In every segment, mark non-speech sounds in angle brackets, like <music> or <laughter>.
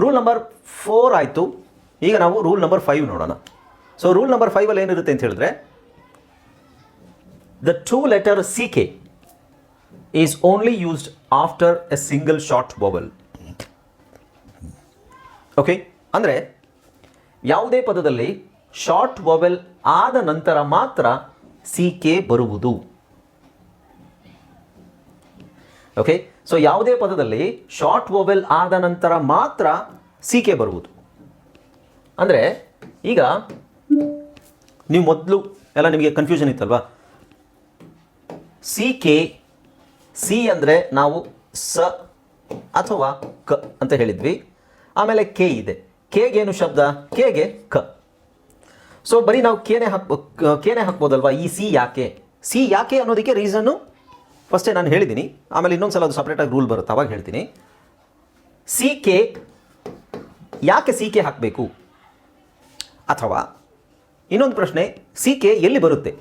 Rule number four ಆಯಿತು. ಈಗ ನಾವು ರೂಲ್ ನಂಬರ್ ಫೈವ್ ನೋಡೋಣ. ಸೊ ರೂಲ್ ನಂಬರ್ ಫೈವಲ್ಲಿ ಏನಿರುತ್ತೆ ಅಂತ ಹೇಳಿದ್ರೆ the two letter C K is only used after a single short vowel okay ಅಂದರೆ, ಯಾವುದೇ ಪದದಲ್ಲಿ ಶಾರ್ಟ್ ವೊವೆಲ್ ಆದ ನಂತರ ಮಾತ್ರ ಸಿ ಕೆ ಬರುವುದು. ಓಕೆ ಸೊ ಯಾವುದೇ ಪದದಲ್ಲಿ ಶಾರ್ಟ್ ವೋವೆಲ್ ಆದ ನಂತರ ಮಾತ್ರ ಸಿ ಕೆ ಬರುವುದು. ಅಂದರೆ, ಈಗ ನೀವು ಮೊದಲು ಎಲ್ಲ ನಿಮಗೆ ಕನ್ಫ್ಯೂಷನ್ ಇತ್ತಲ್ವಾ? ಸಿ ಕೆ ಸಿ ಅಂದರೆ ನಾವು ಸ ಅಥವಾ ಕ ಅಂತ ಹೇಳಿದ್ವಿ. ಆಮೇಲೆ ಕೆ ಇದೆ. ಕೆಗೇನು ಶಬ್ದ? ಕೆಗೆ ಕ. ಸೊ ಬರೀ ನಾವು ಕೇನೆ ಹಾಕ್ಬೋ ಕೇನೆ ಹಾಕ್ಬೋದಲ್ವಾ? ಈ ಸಿ ಯಾಕೆ? ಸಿ ಯಾಕೆ ಅನ್ನೋದಕ್ಕೆ ರೀಸನ್ನು ಫಸ್ಟೇ ನಾನು ಹೇಳಿದ್ದೀನಿ, ಆಮೇಲೆ ಇನ್ನೊಂದು ಸಲ ಅದು ಸಪ್ರೇಟಾಗಿ ರೂಲ್ ಬರುತ್ತೆ? ಅವಾಗ ಹೇಳ್ತೀನಿ. ಸಿ ಕೆ ಯಾಕೆ ಸಿ ಕೆ ಹಾಕಬೇಕು? ಅಥವಾ ಇನ್ನೊಂದು ಪ್ರಶ್ನೆ ಸಿ ಕೆ ಎಲ್ಲಿ ಬರುತ್ತೆ?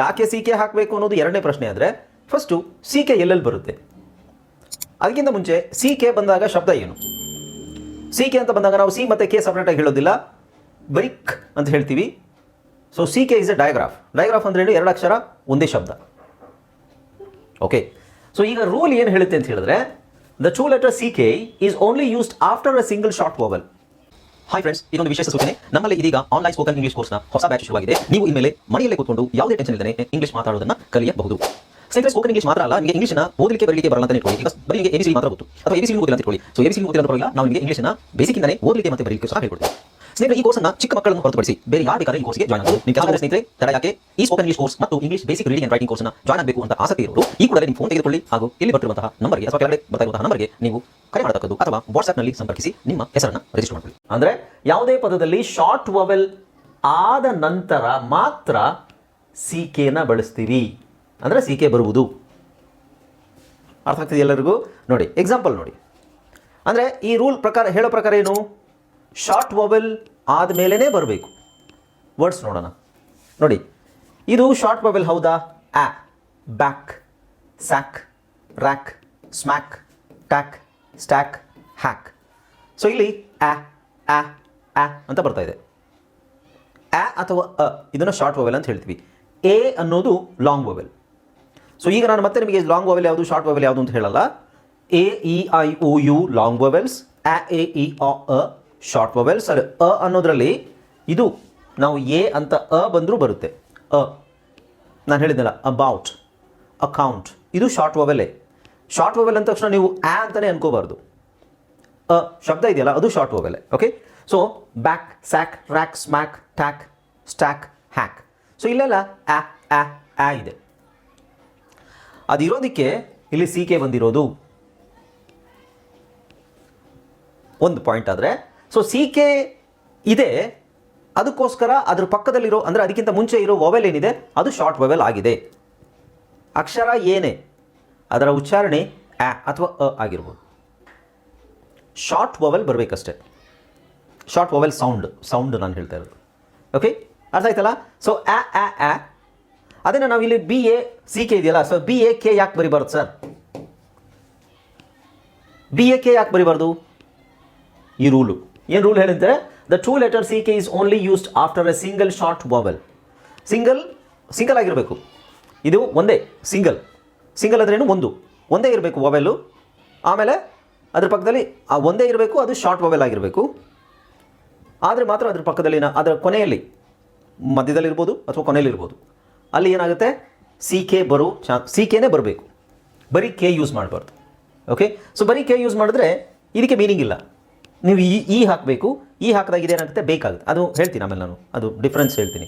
ಯಾಕೆ ಸಿ ಕೆ ಹಾಕಬೇಕು ಅನ್ನೋದು ಎರಡನೇ ಪ್ರಶ್ನೆ ಆದರೆ ಫಸ್ಟು ಸಿ ಕೆ ಎಲ್ಲೆಲ್ಲಿ ಬರುತ್ತೆ? ಅದಕ್ಕಿಂತ ಮುಂಚೆ ಸಿ ಕೆ ಬಂದಾಗ ಶಬ್ದ ಏನು? ಸಿ ಕೆ ಅಂತ ಬಂದಾಗ ನಾವು ಸಿ ಮತ್ತು ಕೆ ಸಪ್ರೇಟಾಗಿ ಹೇಳೋದಿಲ್ಲ. ಬರಿಕ್ ಅಂತ ಹೇಳ್ತೀವಿ. So C K is a digraph digraph ಅಂದ್ರೆ ಎರಡು ಅಕ್ಷರ, ಒಂದೇ ಶಬ್ದ. ಓಕೆ ಸೊ ಈಗ ರೂಲ್ ಏನು ಹೇಳುತ್ತೆ ಅಂತ ಹೇಳಿದ್ರೆ the two letter C K is only used after a single short vowel hi friends ಇದೊಂದು ವಿಶೇಷ ಸೂಚನೆ. ನಮ್ಮಲ್ಲಿ ಇದೀಗ ಆನ್ಲೈನ್ ಸ್ಪೋಕನ್ ಇಂಗ್ಲಿಷ್ ಕೋರ್ಸ್ನ ಹೊಸ ಬ್ಯಾಚ್ ಶುರುವಾಗಿದೆ. ನೀವು ಇನ್ಮೇಲೆ ಮನೆಯಲ್ಲೇ ಕೂತ್ಕೊಂಡು ಯಾವುದೇ ಟೆನ್ಷನ್ ಇಲ್ಲದೆ ಇಂಗ್ಲಿಷ್ ಮಾತಾಡೋದನ್ನ ಕಲಿಯಬಹುದು. ಸ್ನೇಹಿತರೆ ಸ್ಪೋಕನ್ ಇಂಗ್ಲಿಷ್ ಮಾತ್ರ ಅಲ್ಲ, ನಿಮಗೆ ಇಂಗ್ಲಿಷ್ನ ಓದಲಿಕ್ಕೆ, ಬರಲಿಕ್ಕೆ ಬರಲ್ಲ ಅಂತ ಇಟ್ಕೊಳ್ಳಿ. ಈಗ ಬರೀ ನಿಮಗೆ ಎಬಿಸಿ ಮಾತ್ರ ಗೊತ್ತು. ಅಥವಾ ಎಬಿಸಿ ಓದಿಲ್ಲ ಅಂತ ಇಟ್ಕೊಳ್ಳಿ. ಸೊ ಎಬಿಸಿ ಓದಿಲ್ಲ ಪರವಾಗಿಲ್ಲ ನಾವು ನಿಮಗೆ ಬೇಸಿಕ್ ಬೇಸಿಕ್ಕಿಂದಲೇ ಓದಲಿಕ್ಕೆ ಮತ್ತೆ ಬರಲಿಕ್ಕೆ ಸಹ ಹೇಳ್ಕೊಡ್ತೀವಿ. ಸ್ನೇಹಿತರೆ, ಈ ಕೋರ್ಸ್ನ ಚಿಕ್ಕ ಮಕ್ಕಳನ್ನು ಹೊರತುಪಡಿಸಿ ಬೇರೆ ಯಾರು ಬೇಕಾದ್ರೆ ಈ ಕೋರ್ಸ್ಗೆ ಜಾಯ್ನ್ ಆಗಬಹುದು ನಿಮ್ಮ ಕೆಲವು ಸ್ನೇಹಿತರೆ, ತಡ ಯಾಕೆ? ಈ ಸ್ಪೋಕನ್ ಇಂಗ್ಲಿಷ್ ಕೋರ್ಸ್ ಮತ್ತು English basic reading and writing ಕೋರ್ಸ್ನ ಜಾಯ್ನ್ ಆಗಬೇಕು ಅಂತ ಆಸಕ್ತಿ ಇರೋರು, ಈ ಕೂಡಲೇ ನಿಮ್ಮ ಫೋನ್ ತೆಗೆದುಕೊಳ್ಳಿ. ಹಾಗೂ ಇಲ್ಲಿ ಬರ್ತಿರುವಂತಹ ನಂಬರ್ಗೆ ಅಥವಾ ಕೆಳಗಡೆ ಬರ್ತಾ ಇರುವಂತಹ ನಂಬರ್ಗೆ ನೀವು ಕರೆ ಮಾಡತಕ್ಕದ್ದು ಅಥವಾ ವಾಟ್ಸ್ಆಪ್ನಲ್ಲಿ ಸಂಪರ್ಕಿಸಿ ನಿಮ್ಮ ಹೆಸರನ್ನು ರಿಜಿಸ್ಟರ್ ಮಾಡಿಕೊಳ್ಳಿ. ಅಂದ್ರೆ ಯಾವುದೇ ಪದದಲ್ಲಿ ಶಾರ್ಟ್ ವವೆಲ್ ಆದ ನಂತರ ಮಾತ್ರ ಸಿ ಕೆನ ಬಳಸ್ತೀವಿ ಅಂದ್ರೆ ಸಿ ಕೆ ಬರುವುದು. ಅರ್ಥ ಆಗ್ತಿದೆ ಎಲ್ಲರಿಗೂ? ನೋಡಿ ಎಕ್ಸಾಂಪಲ್ ನೋಡಿ. ಅಂದರೆ ಈ ರೂಲ್ ಪ್ರಕಾರ, ಹೇಳೋ ಪ್ರಕಾರ ಏನು? ಶಾರ್ಟ್ ವೊವೆಲ್ ಆದಮೇಲೇ ಬರಬೇಕು. ವರ್ಡ್ಸ್ ನೋಡೋಣ. ನೋಡಿ, ಇದು ಶಾರ್ಟ್ ವೊವೆಲ್ ಹೌದಾ? ಆ back sack rack smack tack stack hack so ಇಲ್ಲಿ ಆ ಆ ಆ ಅಂತ ಬರ್ತಾ ಇದೆ. ಆ ಅಥವಾ ಅ, ಇದನ್ನು ಶಾರ್ಟ್ ವೊವೆಲ್ ಅಂತ ಹೇಳ್ತೀವಿ. ಎ ಅನ್ನೋದು ಲಾಂಗ್ ವೊವೆಲ್ ಸೊ ಈಗ ನಾನು ಮತ್ತೆ ನಿಮಗೆ ಲಾಂಗ್ ವವೆಲ್ ಯಾವುದು ಶಾರ್ಟ್ ವವೆಲ್ ಯಾವುದು ಅಂತ ಹೇಳಲ್ಲ. A E I O U long vowels ಆ ಎ ಇ ಅ ಅ ಶಾರ್ಟ್ ವವೆಲ್ಸ್ ಅಲ್ಲಿ ಅ ಅನ್ನೋದ್ರಲ್ಲಿ ಇದು ನಾವು ಎ ಅಂತ ಅ ಬಂದರೂ ಬರುತ್ತೆ. ಅ ನಾನು ಹೇಳಿದ್ನಲ್ಲ ಅಬೌಟ್ ಅಕೌಂಟ್ ಇದು ಶಾರ್ಟ್ ವೊವೆಲೇ ಶಾರ್ಟ್ ವವೆಲ್ ಅಂದ ತಕ್ಷಣ ನೀವು ಆ ಅಂತಲೇ ಅನ್ಕೋಬಾರ್ದು. ಅ ಶಬ್ದ ಇದೆಯಲ್ಲ, ಅದು short ವೊವೆಲೆ okay so back sack rack smack tack stack hack so ಇಲ್ಲೆಲ್ಲ ಆ ಆ ಆ ಇದೆ. ಅದಿರೋದಕ್ಕೆ ಇಲ್ಲಿ ಸಿ ಕೆ ಬಂದಿರೋದು. ಒಂದು ಪಾಯಿಂಟ್ ಆದರೆ. ಸೊ ಸಿ ಕೆ ಇದೆ. ಅದಕ್ಕೋಸ್ಕರ ಅದ್ರ ಪಕ್ಕದಲ್ಲಿರೋ, ಅಂದರೆ ಅದಕ್ಕಿಂತ ಮುಂಚೆ ಇರೋ ವೊವೆಲ್ ಏನಿದೆ, ಅದು ಶಾರ್ಟ್ ವೊವೆಲ್ ಆಗಿದೆ. ಅಕ್ಷರ ಏನೇ, ಅದರ ಉಚ್ಚಾರಣೆ ಅ ಅಥವಾ ಅ ಆಗಿರ್ಬೋದು. ಶಾರ್ಟ್ ವೊವೆಲ್ ಬರಬೇಕಷ್ಟೆ. ಶಾರ್ಟ್ ವೊವೆಲ್ ಸೌಂಡ್ ಸೌಂಡ್ ನಾನು ಹೇಳ್ತಾ ಇರೋದು. ಓಕೆ ಅರ್ಥ ಆಯ್ತಲ್ಲ? ಸೊ ಆ ಆ ಅದನ್ನು ನಾವು ಇಲ್ಲಿ ಬಿ ಎ ಸಿ ಕೆ ಇದೆಯಲ್ಲ ಸೊ ಬಿ ಎ ಕೆ ಯಾಕೆ ಬರಿಬಾರ್ದು ಸರ್ ಬಿ ಎ ಕೆ ಯಾಕೆ ಬರಿಬಾರ್ದು? ಈ ರೂಲು ಏನು ರೂಲ್ ಹೇಳಿದ್ರೆ the two letter C K is only used after a single short vowel single single ಆಗಿರಬೇಕು. ಇದು ಒಂದೇ ಸಿಂಗಲ್ ಸಿಂಗಲ್ ಅಂದ್ರೇನು ಒಂದು. ಒಂದೇ ಇರಬೇಕು ವಾವೆಲ್ಲು ಆಮೇಲೆ ಅದ್ರ ಪಕ್ಕದಲ್ಲಿ, ಆ ಒಂದೇ ಇರಬೇಕು, ಅದು ಶಾರ್ಟ್ ವಾವೆಲ್ ಆಗಿರಬೇಕು. ಆದರೆ ಮಾತ್ರ ಅದ್ರ ಪಕ್ಕದಲ್ಲಿನ, ಅದರ ಕೊನೆಯಲ್ಲಿ ಮಧ್ಯದಲ್ಲಿರ್ಬೋದು ಅಥವಾ ಕೊನೆಯಲ್ಲಿರ್ಬೋದು. ಅಲ್ಲಿ ಏನಾಗುತ್ತೆ? ಸಿ ಕೆ ಬರೋ ಚಾ ಸಿ ಕೆನೇ ಬರಬೇಕು. ಬರೀ ಕೆ ಯೂಸ್ ಮಾಡಬಾರ್ದು. ಓಕೆ ಸೊ ಬರೀ ಕೆ ಯೂಸ್ ಮಾಡಿದ್ರೆ ಇದಕ್ಕೆ ಮೀನಿಂಗ್ ಇಲ್ಲ. ನೀವು ಈ ಈ ಹಾಕಬೇಕು. ಈ ಹಾಕಿದಾಗ ಇದೇನಾಗುತ್ತೆ? ಬೇಕಾಗುತ್ತೆ. ಅದು ಹೇಳ್ತೀನಿ ಆಮೇಲೆ ನಾನು. ಅದು ಡಿಫ್ರೆನ್ಸ್ ಹೇಳ್ತೀನಿ.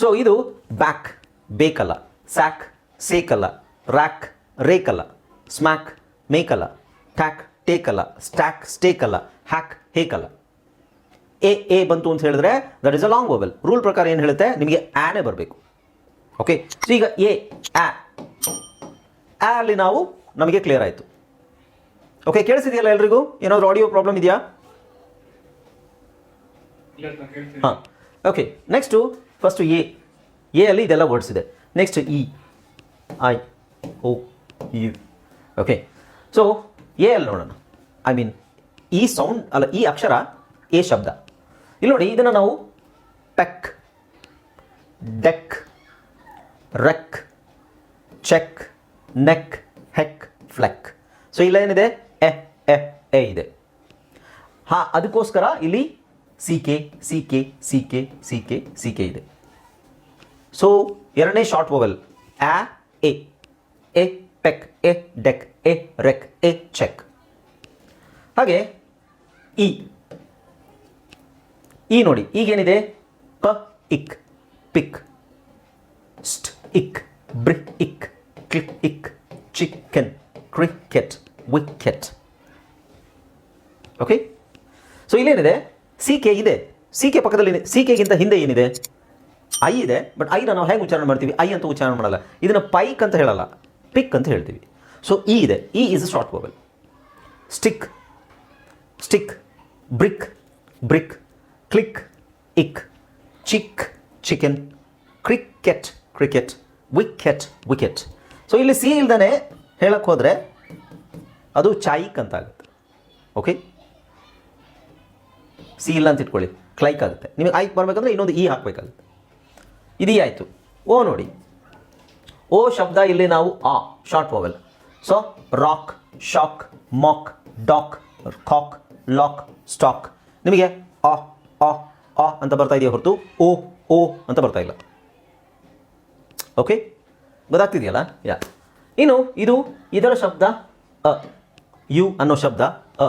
ಸೊ ಇದು ಬ್ಯಾಕ್ ಬೇಕಲ್ಲ. ಸ್ಯಾಕ್ ಸೇಕಲ್ಲ. ರ್ಯಾಕ್ ರೇಕಲ್ಲ. ಸ್ಮ್ಯಾಕ್ ಮೇಕಲ್ಲ. ಟ್ಯಾಕ್ ಟೇಕಲ್ಲ. ಸ್ಟ್ಯಾಕ್ ಸ್ಟೇಕಲ್ಲ ಹ್ಯಾಕ್ ಹೇಕಲ್ಲ. ಎ ಎ ಬಂತು ಅಂತ ಹೇಳಿದ್ರೆ that is a long vowel rule ಪ್ರಕಾರ ಏನು ಹೇಳುತ್ತೆ? ನಿಮಗೆ ಆನೇ ಬರಬೇಕು. ಓಕೆ ಸೊ ಈಗ ಎ ಆ ಅಲ್ಲಿ ನಾವು ನಮಗೆ ಕ್ಲಿಯರ್ ಆಯಿತು. ಓಕೆ ಕೇಳಿಸಿದೆಯಲ್ಲ ಎಲ್ರಿಗೂ? ಏನಾದರೂ ಆಡಿಯೋ ಪ್ರಾಬ್ಲಮ್ ಇದೆಯಾ? ಹಾಂ. Okay next first A A ಅಲ್ಲಿ ಇದೆಲ್ಲ ವರ್ಡ್ಸ್ ಇದೆ. Next E I O U okay so A ಅಲ್ಲಿ ನೋಡೋಣ. ಐ ಮೀನ್ ಈ ಸೌಂಡ್ ಅಲ್ಲ ಈ ಅಕ್ಷರ ಎ ಶಬ್ದ. ಇಲ್ಲಿ ನೋಡಿ ಇದನ್ನು ನಾವು peck deck reck check neck heck fleck so ಇಲ್ಲ ಏನಿದೆ ಎ ಎ ಎ ಇದೆ. ಹಾ, ಅದಕ್ಕೋಸ್ಕರ ಇಲ್ಲಿ C, K C K C K C K C, K ಇದೆ. ಸೊ ಎರಡನೇ ಶಾರ್ಟ್ ವೋವೆಲ್ ಆ, ಎ. ಎ, ಪೆಕ್. ಎ, ಡೆಕ್. ಎ, ರೆಕ್. ಎ, ಚೆಕ್. ಹಾಗೆ, ಇ. ಈ ನೋಡಿ, ಈಗೇನಿದೆ? ಪ ಇಕ್, ಪಿಕ್. ಸ್ಟ್. ಇಕ್ brick ಇಕ್ click ಇಕ್ chicken cricket wicket okay so ಇಲ್ಲೇನಿದೆ? C K ಇದೆ. ಸಿ ಕೆ ಪಕ್ಕದಲ್ಲಿ ಸಿ ಕೆಗಿಂತ ಹಿಂದೆ ಏನಿದೆ? ಐ ಇದೆ ಬಟ್ ಐನ ನಾವು ಹೇಗೆ ಉಚ್ಚಾರಣೆ ಮಾಡ್ತೀವಿ? ಐ ಅಂತ ಉಚ್ಚಾರಣೆ ಮಾಡಲ್ಲ. ಇದನ್ನು ಪೈಕ್ ಅಂತ ಹೇಳಲ್ಲ. ಪಿಕ್ ಅಂತ ಹೇಳ್ತೀವಿ. ಸೊ ಇ ಇದೆ. E is a short vowel stick stick brick brick click ಇಕ್ chick chicken cricket cricket wicket wicket so ಇಲ್ಲಿ ಸಿ ಇಲ್ದೇ ಹೇಳಕ್ಕೆ ಹೋದರೆ ಅದು ಚಾಯಿಕ್ ಅಂತ ಆಗುತ್ತೆ. ಓಕೆ ಸಿ ಇಲ್ಲ ಅಂತ ಇಟ್ಕೊಳ್ಳಿ. ಕ್ಲೈಕ್ ಆಗುತ್ತೆ. ನಿಮಗೆ ಐಕ್ ಬರಬೇಕಂದ್ರೆ ಇನ್ನೊಂದು ಇ ಹಾಕಬೇಕಾಗುತ್ತೆ. ಇದೀ ಆಯಿತು. ಓ ನೋಡಿ. ಓ ಶಬ್ದ ಇಲ್ಲಿ ನಾವು ಆ short vowel so rock shock mock dock cock lock stock ನಿಮಗೆ ಆ ಆ ಆ ಅಂತ ಬರ್ತಾ ಇದೆಯಾ ಹೊರತು, ಓ ಓ ಅಂತ ಬರ್ತಾ ಇಲ್ಲ. ಓಕೆ ಗೊತ್ತಾಗ್ತಿದೆಯಲ್ಲ? ಯಾ ಇನ್ನು ಇದು ಇದರ ಶಬ್ದ ಅ. ಯು ಅನ್ನೋ ಶಬ್ದ ಅ.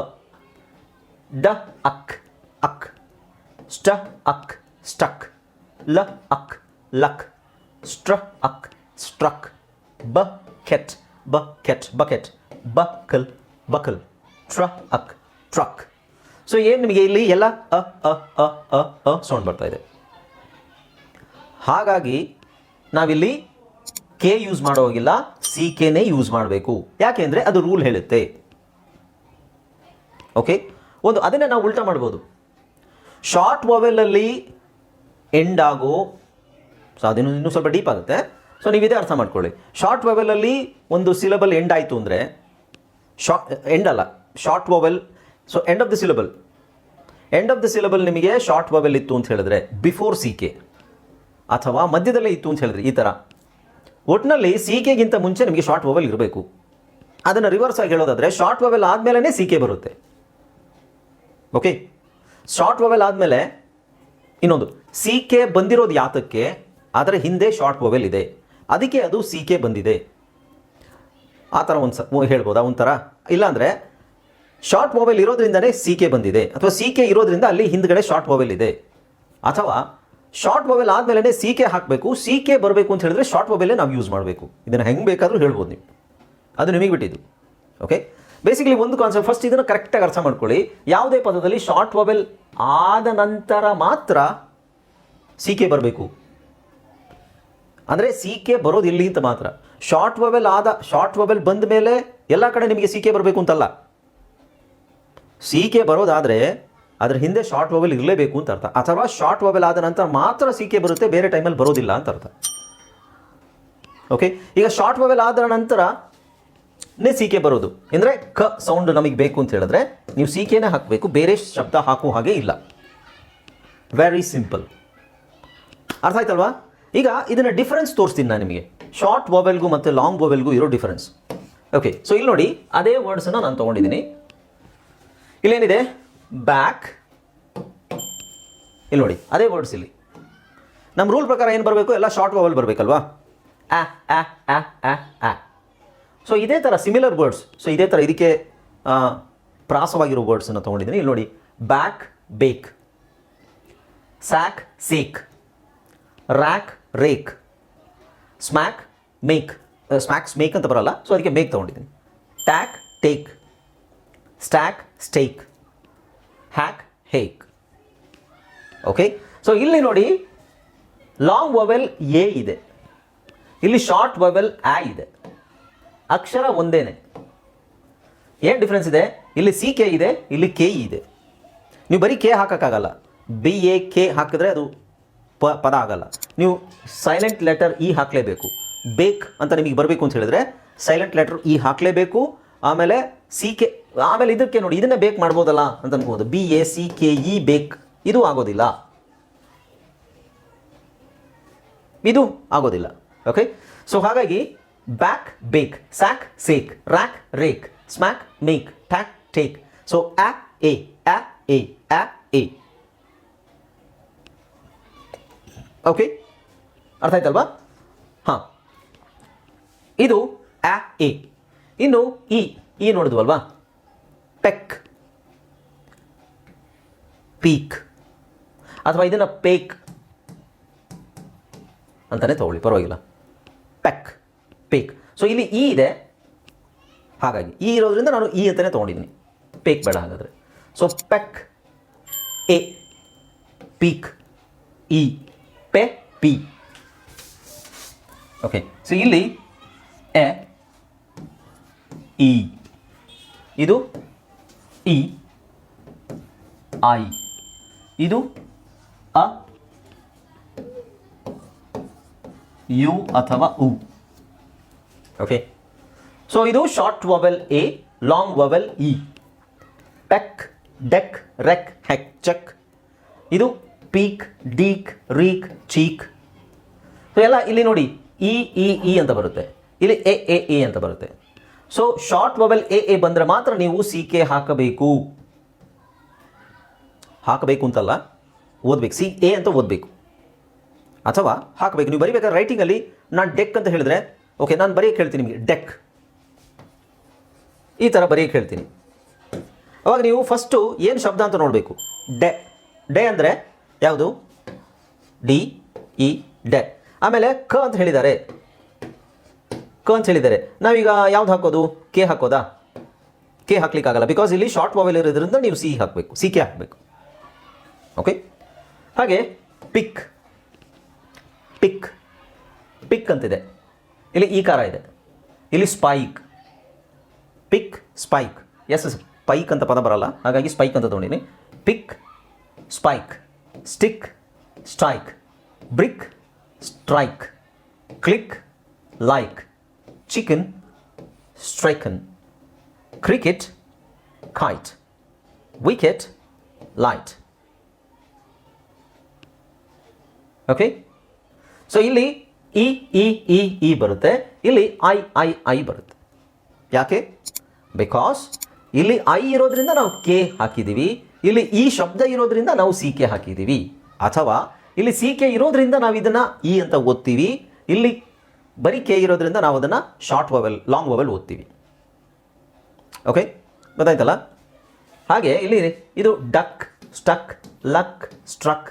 ಡ ಅಕ್. ಅಕ್. ಸ್ಟ ಅಕ್. ಸ್ಟಕ್. ಲ ಅಕ್. ಲಕ್. ಸ್ಟ್ರ ಅಕ್. Struck. Bucket. Bucket. Bucket. Buckle. Buckle. Truck. Truck. So ಏನು ನಿಮಗೆ ಇಲ್ಲಿ ಎಲ್ಲ ಅ ಅ ಅ ಅ ಅ ಸೌಂಡ್ ಬರ್ತಾ ಇದೆ? ಹಾಗಾಗಿ ನಾವಿಲ್ಲಿ ಕೆ ಯೂಸ್ ಮಾಡೋ ಹೋಗಿಲ್ಲ ಸಿ ಕೆನೇ ಯೂಸ್ ಮಾಡಬೇಕು. ಯಾಕೆಂದರೆ ಅದು ರೂಲ್ ಹೇಳುತ್ತೆ. ಓಕೆ ಒಂದು, ಅದನ್ನೇ ನಾವು ಉಲ್ಟಾ ಮಾಡ್ಬೋದು. ಶಾರ್ಟ್ ವೊವೆಲಲ್ಲಿ ಎಂಡ್ ಆಗೋ ಸೊ ಅದೇನು ಇನ್ನೂ ಸ್ವಲ್ಪ ಡೀಪ್ ಆಗುತ್ತೆ. ಸೊ ನೀವು ಇದೇ ಅರ್ಥ ಮಾಡ್ಕೊಳ್ಳಿ. ಶಾರ್ಟ್ ವೊವೆಲಲ್ಲಿ ಒಂದು ಸಿಲಬಲ್ ಎಂಡ್ ಆಯಿತು ಅಂದರೆ ಶಾರ್ಟ್ ಎಂಡ್ ಅಲ್ಲ short vowel so end of the syllable end of the syllable ನಿಮಗೆ ಶಾರ್ಟ್ ವೊವೆಲ್ ಇತ್ತು ಅಂತ ಹೇಳಿದ್ರೆ ಬಿಫೋರ್ ಸಿ ಕೆ ಅಥವಾ ಮಧ್ಯದಲ್ಲೇ ಇತ್ತು ಅಂತ ಹೇಳಿದ್ರಿ, ಈ ಥರ ಒಟ್ಟಿನಲ್ಲಿ ಸಿ ಕೆಗಿಂತ ಮುಂಚೆ ನಿಮಗೆ ಶಾರ್ಟ್ ವವೆಲ್ ಇರಬೇಕು. ಅದನ್ನು ರಿವರ್ಸ್ ಆಗಿ ಹೇಳೋದಾದರೆ ಶಾರ್ಟ್ ವವೆಲ್ ಆದಮೇಲೆ ಸಿ ಕೆ ಬರುತ್ತೆ. ಓಕೆ ಶಾರ್ಟ್ ವವೆಲ್ ಆದಮೇಲೆ ಇನ್ನೊಂದು ಸಿ ಕೆ ಬಂದಿರೋದು ಯಾತಕ್ಕೆ? ಅದರ ಹಿಂದೆ ಶಾರ್ಟ್ ವವೆಲ್ ಇದೆ. ಅದಕ್ಕೆ ಅದು ಸಿ ಕೆ ಬಂದಿದೆ. ಆ ಥರ ಒಂದು ಸ ಹೇಳ್ಬೋದಾ ಒಂಥರ? ಇಲ್ಲಾಂದರೆ ಶಾರ್ಟ್ ಮೊಬೈಲ್ ಇರೋದ್ರಿಂದನೇ ಸಿ ಕೆ ಬಂದಿದೆ. ಅಥವಾ ಸಿ ಕೆ ಇರೋದ್ರಿಂದ ಅಲ್ಲಿ ಹಿಂದ್ಗಡೆ ಶಾರ್ಟ್ ಮೊಬೈಲ್ ಇದೆ. ಅಥವಾ ಶಾರ್ಟ್ ಮೊಬೈಲ್ ಆದಮೇಲೆ ಸಿ ಕೆ ಹಾಕಬೇಕು. ಸಿ ಕೆ ಬರಬೇಕು ಅಂತ ಹೇಳಿದ್ರೆ ಶಾರ್ಟ್ ಮೊಬೈಲೇ ನಾವು ಯೂಸ್ ಮಾಡಬೇಕು. ಇದನ್ನು ಹೆಂಗೆ ಬೇಕಾದರೂ ಹೇಳ್ಬೋದು ನೀವು. ಅದು ನಿಮಗೆ ಬಿಟ್ಟಿದ್ದು. ಓಕೆ ಬೇಸಿಕಲಿ ಒಂದು ಕಾನ್ಸೆಪ್ಟ್ ಫಸ್ಟ್ ಇದನ್ನು ಕರೆಕ್ಟಾಗಿ ಅರ್ಥ ಮಾಡ್ಕೊಳ್ಳಿ. ಯಾವುದೇ ಪದದಲ್ಲಿ ಶಾರ್ಟ್ ಮೊಬೈಲ್ ಆದ ನಂತರ ಮಾತ್ರ ಸಿ ಕೆ ಬರಬೇಕು. ಅಂದರೆ ಸಿ ಕೆ ಬರೋದು ಇಲ್ಲಿ ಅಂತ ಮಾತ್ರ. ಶಾರ್ಟ್ ಮೊಬೈಲ್ ಆದ ಶಾರ್ಟ್ ಮೊಬೈಲ್ ಬಂದ ಮೇಲೆ ಎಲ್ಲ ಕಡೆ ನಿಮಗೆ ಸಿ ಕೆ ಬರಬೇಕು ಅಂತಲ್ಲ. ಸಿ ಕೆ ಬರೋದಾದರೆ ಅದ್ರ ಹಿಂದೆ ಶಾರ್ಟ್ ಮೊಬೈಲ್ ಇರಲೇಬೇಕು ಅಂತ ಅರ್ಥ. ಅಥವಾ ಶಾರ್ಟ್ ಮೊಬೈಲ್ ಆದ ನಂತರ ಮಾತ್ರ ಸಿ ಕೆ ಬರುತ್ತೆ, ಬೇರೆ ಟೈಮಲ್ಲಿ ಬರೋದಿಲ್ಲ ಅಂತ ಅರ್ಥ. ಓಕೆ ಈಗ ಶಾರ್ಟ್ ಮೊಬೈಲ್ ಆದ ನಂತರ ನೇ ಸಿ ಕೆ ಬರೋದು. ಅಂದರೆ ಕ ಸೌಂಡ್ ನಮಗೆ ಬೇಕು ಅಂತ ಹೇಳಿದ್ರೆ ನೀವು ಸಿ ಕೆನೇ ಹಾಕಬೇಕು, ಬೇರೆ ಶಬ್ದ ಹಾಕುವ ಹಾಗೆ ಇಲ್ಲ. ವೆರಿ ಸಿಂಪಲ್ ಅರ್ಥ ಆಯ್ತಲ್ವಾ? ಈಗ ಇದನ್ನು ಡಿಫರೆನ್ಸ್ ತೋರಿಸ್ತೀನಿ ನಾನು ನಿಮಗೆ. ಶಾರ್ಟ್ ಮೊಬೈಲ್ಗೂ ಮತ್ತು ಲಾಂಗ್ ವೋವೆಲ್ಗೂ ಇರೋ ಡಿಫರೆನ್ಸ್ ಓಕೆ ಸೊ ಇಲ್ಲಿ ನೋಡಿ, ಅದೇ ವರ್ಡ್ಸನ್ನು ನಾನು ತೊಗೊಂಡಿದ್ದೀನಿ. ಇಲ್ಲೇನಿದೆ? ಬ್ಯಾಕ್ ಇಲ್ಲಿ ನೋಡಿ, ಅದೇ ವರ್ಡ್ಸ್ ಇಲ್ಲಿ. ನಮ್ಮ ರೂಲ್ ಪ್ರಕಾರ ಏನು ಬರಬೇಕು? ಎಲ್ಲ ಶಾರ್ಟ್ ವಾವಲ್ ಬರಬೇಕಲ್ವಾ? ಆ ಆ ಆ ಆ ಆ. ಸೊ ಇದೇ ಥರ ಸಿಮಿಲರ್ ವರ್ಡ್ಸ್ ಸೊ ಇದೇ ಥರ ಇದಕ್ಕೆ ಪ್ರಾಸವಾಗಿರೋ ವರ್ಡ್ಸನ್ನು ತೊಗೊಂಡಿದ್ದೀನಿ. ಇಲ್ಲಿ ನೋಡಿ back bake sack sake rack rake smack make smack smake ಅಂತ ಬರಲ್ಲ. ಸೊ ಅದಕ್ಕೆ ಮೇಕ್ ತೊಗೊಂಡಿದ್ದೀನಿ. Tack take stack stake hack hake okay so ಇಲ್ಲಿ ನೋಡಿ ಲಾಂಗ್ ವವೆಲ್ ಎ ಇದೆ. ಇಲ್ಲಿ ಶಾರ್ಟ್ ವವೆಲ್ ಆ ಇದೆ. ಅಕ್ಷರ ಒಂದೇನೆ. ಏನು ಡಿಫ್ರೆನ್ಸ್ ಇದೆ? ಇಲ್ಲಿ ಸಿ ಕೆ ಇದೆ, ಇಲ್ಲಿ ಕೆ ಇದೆ. ನೀವು ಬರೀ ಕೆ ಹಾಕೋಕ್ಕಾಗಲ್ಲ. ಬಿ ಎ ಕೆ ಹಾಕಿದ್ರೆ ಅದು ಪ, ಪದ ಆಗಲ್ಲ. ನೀವು ಸೈಲೆಂಟ್ ಲೆಟರ್ ಇ ಹಾಕಲೇಬೇಕು. ಬೇಕ್ ಅಂತ ನಿಮಗೆ ಬರಬೇಕು ಅಂತ ಹೇಳಿದ್ರೆ ಸೈಲೆಂಟ್ ಲೆಟರ್ ಇ ಹಾಕಲೇಬೇಕು. ಆಮೇಲೆ ಸಿ ಕೆ ಆಮೇಲೆ ಇದಕ್ಕೆ ನೋಡಿ, ಇದನ್ನೇ ಬೇಕ್ ಮಾಡ್ಬೋದಲ್ಲ ಅಂತ ಅನ್ಕೋಬೋದು B A C K E bake ಇದು ಆಗೋದಿಲ್ಲ. ಇದು ಆಗೋದಿಲ್ಲ. ಓಕೆ ಸೊ ಹಾಗಾಗಿ back bake sack sake rack rake smack make tack take so A ಆ ಎ ಆ ಎ ಓಕೆ ಅರ್ಥ ಆಯ್ತಲ್ವಾ? ಹಾಂ. ಇದು ಆ ಎ ಇನ್ನು ಇ ಈ ನೋಡಿದ್ವಲ್ವಾ? ಪೆಕ್. ಪೀಕ್. ಅಥವಾ ಇದನ್ನು ಪೇಕ್ ಅಂತಲೇ ತಗೊಳ್ಳಿ, ಪರವಾಗಿಲ್ಲ. ಪೆಕ್, ಪೇಕ್. ಸೊ ಇಲ್ಲಿ ಇ ಇದೆ. ಹಾಗಾಗಿ ಇ ಇರೋದ್ರಿಂದ ನಾನು ಇ ಅಂತಲೇ ತೊಗೊಂಡಿದ್ದೀನಿ. ಪೇಕ್ ಬೇಡ ಹಾಗಾದರೆ. ಸೊ ಪೆಕ್, ಎ, ಪೀಕ್, ಇ, ಪೆ, ಪಿ. ಓಕೆ ಸೊ ಇಲ್ಲಿ, ಎ ಇ ಇದು ಇ ಐ. ಇದು ಅ. ಯು ಅಥವಾ ಉ. ಓಕೆ? ಸೊ ಇದು ಶಾರ್ಟ್ ವವೆಲ್ ಎ long vowel E peck deck reck heck check ಇದು ಪೀಕ್ ಡೀಕ್ ರೀಕ್ ಚೀಕ್ ಸೊ ಎಲ್ಲ ಇಲ್ಲಿ ನೋಡಿ ಇ ಇ ಇ ಅಂತ ಬರುತ್ತೆ. ಇಲ್ಲಿ ಎ ಎ ಎ ಅಂತ ಬರುತ್ತೆ. ಸೊ ಶಾರ್ಟ್ ವವೆಲ್ ಎ ಎ ಬಂದರೆ ಮಾತ್ರ ನೀವು ಸಿ ಕೆ ಹಾಕಬೇಕು. ಹಾಕಬೇಕು ಅಂತಲ್ಲ? ಓದಬೇಕು. ಸಿ ಎ ಅಂತ ಓದಬೇಕು. ಅಥವಾ ಹಾಕಬೇಕು. ನೀವು ಬರಿಬೇಕಾದ್ರೆ ರೈಟಿಂಗಲ್ಲಿ ನಾನು ಡೆಕ್ ಅಂತ ಹೇಳಿದ್ರೆ ಓಕೆ ನಾನು ಬರೆಯಕ್ಕೆ ಹೇಳ್ತೀನಿ ನಿಮಗೆ ಡೆಕ್ ಈ ಥರ ಬರೆಯಕ್ಕೆ ಹೇಳ್ತೀನಿ ಅವಾಗ ನೀವು ಫಸ್ಟು ಏನು ಶಬ್ದ ಅಂತ ನೋಡಬೇಕು? ಡೆ. ಡೆ ಅಂದರೆ ಯಾವುದು? ಡಿ, ಇ, ಡೆ. ಆಮೇಲೆ ಕ ಅಂತ ಹೇಳಿದ್ದಾರೆ. ಅಂತ ಹೇಳಿದ್ದಾರೆ. ನಾವೀಗ ಯಾವ್ದು ಹಾಕೋದು? ಕೆ ಹಾಕೋದಾ? ಕೆ ಹಾಕ್ಲಿಕ್ಕಾಗಲ್ಲ. ಬಿಕಾಸ್ ಇಲ್ಲಿ ಶಾರ್ಟ್ ವಾವೆಲ್ ಇರೋದ್ರಿಂದ ನೀವು ಸಿ ಹಾಕಬೇಕು. ಸಿ ಕೆ ಹಾಕಬೇಕು. ಓಕೆ ಹಾಗೆ ಪಿಕ್ ಪಿಕ್ ಪಿಕ್ ಅಂತಿದೆ. ಇಲ್ಲಿ ಈ ಕಾರ ಇದೆ. ಇಲ್ಲಿ spike pick spike S spike ಅಂತ ಪದ ಬರಲ್ಲ. ಹಾಗಾಗಿ ಸ್ಪೈಕ್ ಅಂತ ತೊಗೊಂಡಿನಿ. Pick spike stick strike brick strike click like chicken stricken cricket kite. Wicket light okay so ಇಲ್ಲಿ ಇ ಇ ಇ ಇ ಬರುತ್ತೆ. ಇಲ್ಲಿ ಐ ಐ ಐ ಬರುತ್ತೆ. ಯಾಕೆ? ಬಿಕಾಸ್ ಇಲ್ಲಿ ಐ ಇರೋದ್ರಿಂದ ನಾವು ಕೆ ಹಾಕಿದ್ದೀವಿ ಇಲ್ಲಿ ಈ ಶಬ್ದ ಇರೋದ್ರಿಂದ ನಾವು ಸಿ ಕೆ ಹಾಕಿದ್ದೀವಿ ಅಥವಾ ಇಲ್ಲಿ ಸಿ ಕೆ ಇರೋದ್ರಿಂದ ನಾವು ಇದನ್ನು ಇ ಅಂತ ಓದ್ತೀವಿ. ಇಲ್ಲಿ ಬರೀ ಕೆ ಇರೋದ್ರಿಂದ ನಾವು ಅದನ್ನು ಶಾರ್ಟ್ ವವೆಲ್ ಲಾಂಗ್ ವವೆಲ್ ಓದ್ತೀವಿ. ಓಕೆ ಗೊತ್ತಾಯ್ತಲ್ಲ? ಹಾಗೆ ಇಲ್ಲಿ ಇದು duck stuck luck struck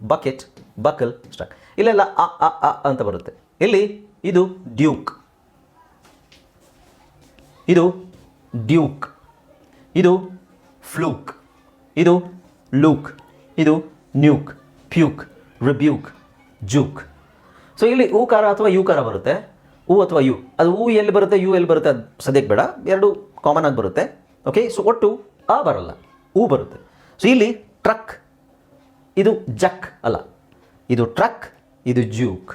bucket buckle struck ಇಲ್ಲೆಲ್ಲ ಅ ಅ ಅ ಅಂತ ಬರುತ್ತೆ. ಇಲ್ಲಿ ಇದು ಡ್ಯೂಕ್ ಇದು ಡ್ಯೂಕ್ ಇದು ಫ್ಲೂಕ್ ಇದು ಲೂಕ್ ಇದು nuke puke rebuke juke so ಇಲ್ಲಿ ಊಕಾರ ಅಥವಾ ಯೂಕಾರ ಬರುತ್ತೆ. ಊ ಅಥವಾ ಯು. ಅದು ಊ ಎಲ್ಲಿ ಬರುತ್ತೆ, ಯು ಎಲ್ಲಿ ಬರುತ್ತೆ ಅದು ಸದ್ಯಕ್ಕೆ ಬೇಡ. ಎರಡು ಕಾಮನ್ ಆಗಿ ಬರುತ್ತೆ. ಓಕೆ ಸೊ ಒಟ್ಟು ಆ ಬರಲ್ಲ. ಊ ಬರುತ್ತೆ. ಸೊ ಇಲ್ಲಿ ಟ್ರಕ್, ಇದು ಜಕ್ ಅಲ್ಲ. ಇದು ಟ್ರಕ್, ಇದು ಜ್ಯೂಕ್